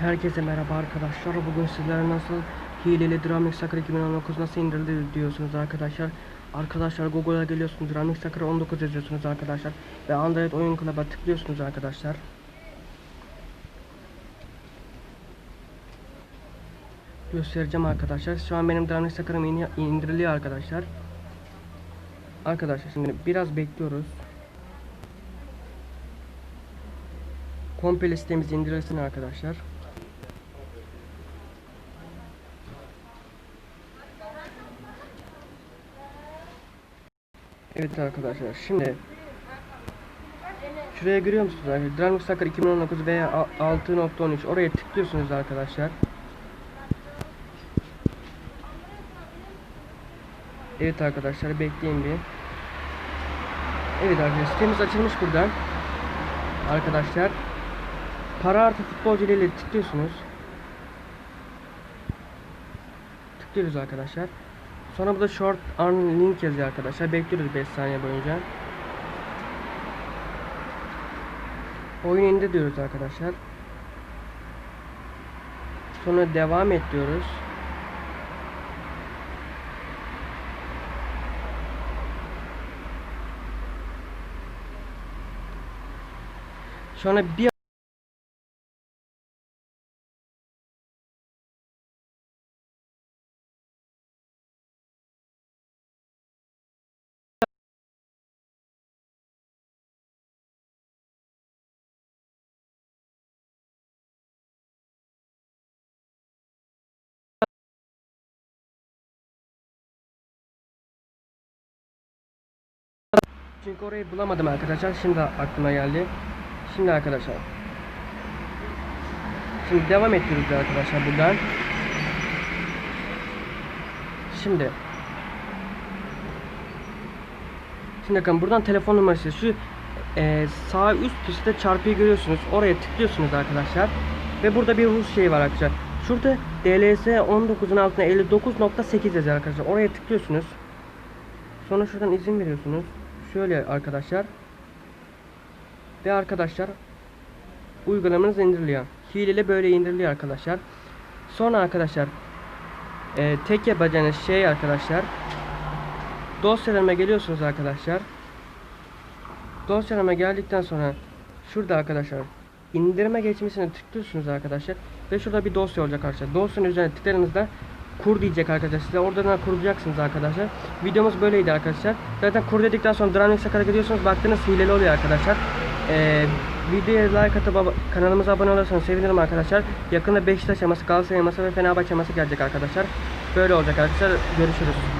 Herkese merhaba arkadaşlar. Bugün sizlere nasıl hileli Dramix Soccer 2019 nasıl indirildi diyorsunuz arkadaşlar. Arkadaşlar Google'a geliyorsunuz. Dramix Soccer 19 yazıyorsunuz arkadaşlar. Ve Android oyun club'a tıklıyorsunuz arkadaşlar. Göstereceğim arkadaşlar. Şu an benim Dramix Soccer'ım in- indiriliyor arkadaşlar. Arkadaşlar şimdi biraz bekliyoruz. Komple sitemiz indirilsin arkadaşlar. Evet arkadaşlar şimdi Şuraya görüyor musunuz arkadaşlar? Dynamics Soccer 2019 veya 6.13 oraya tıklıyorsunuz arkadaşlar. Evet arkadaşlar bekleyin bir. Evet arkadaşlar sitemiz açılmış buradan. Arkadaşlar para artı futbolcu ile tıklıyorsunuz. Tıklıyoruz arkadaşlar. Sonra burada short arm link yazıyor arkadaşlar. Bekliyoruz 5 saniye boyunca. Oyun indi diyoruz arkadaşlar. Sonra devam et diyoruz. Sonra bir Çünkü orayı bulamadım arkadaşlar. Şimdi aklıma geldi. Şimdi arkadaşlar. Şimdi devam ediyoruz arkadaşlar buradan. Şimdi. Şimdi bakın buradan telefon numarası şu e, sağ üst köşede çarpıyı görüyorsunuz. Oraya tıklıyorsunuz arkadaşlar. Ve burada bir Rus şey var arkadaşlar. Şurada DLS 19'un altına 59.8 yazıyor arkadaşlar. Oraya tıklıyorsunuz. Sonra şuradan izin veriyorsunuz. Şöyle arkadaşlar. Ve arkadaşlar uygulamanız indiriliyor. Hileli böyle indiriliyor arkadaşlar. Sonra arkadaşlar e, tek yapacağınız şey arkadaşlar dosyalarıma geliyorsunuz arkadaşlar. Dosyalarıma geldikten sonra şurada arkadaşlar indirme geçmesine tıklıyorsunuz arkadaşlar ve şurada bir dosya olacak arkadaşlar. Dosyanın üzerine tıkladığınızda kur diyecek arkadaşlar. Size oradan kuracaksınız arkadaşlar. Videomuz böyleydi arkadaşlar. Zaten kur dedikten sonra Dynamics Soccer'a gidiyorsunuz. Baktığınız hileli oluyor arkadaşlar. Ee, videoya like atıp kanalımıza abone olursanız sevinirim arkadaşlar. Yakında Beşiktaş yaması, Galatasaray yaması ve Fenerbahçe yaması gelecek arkadaşlar. Böyle olacak arkadaşlar. Görüşürüz.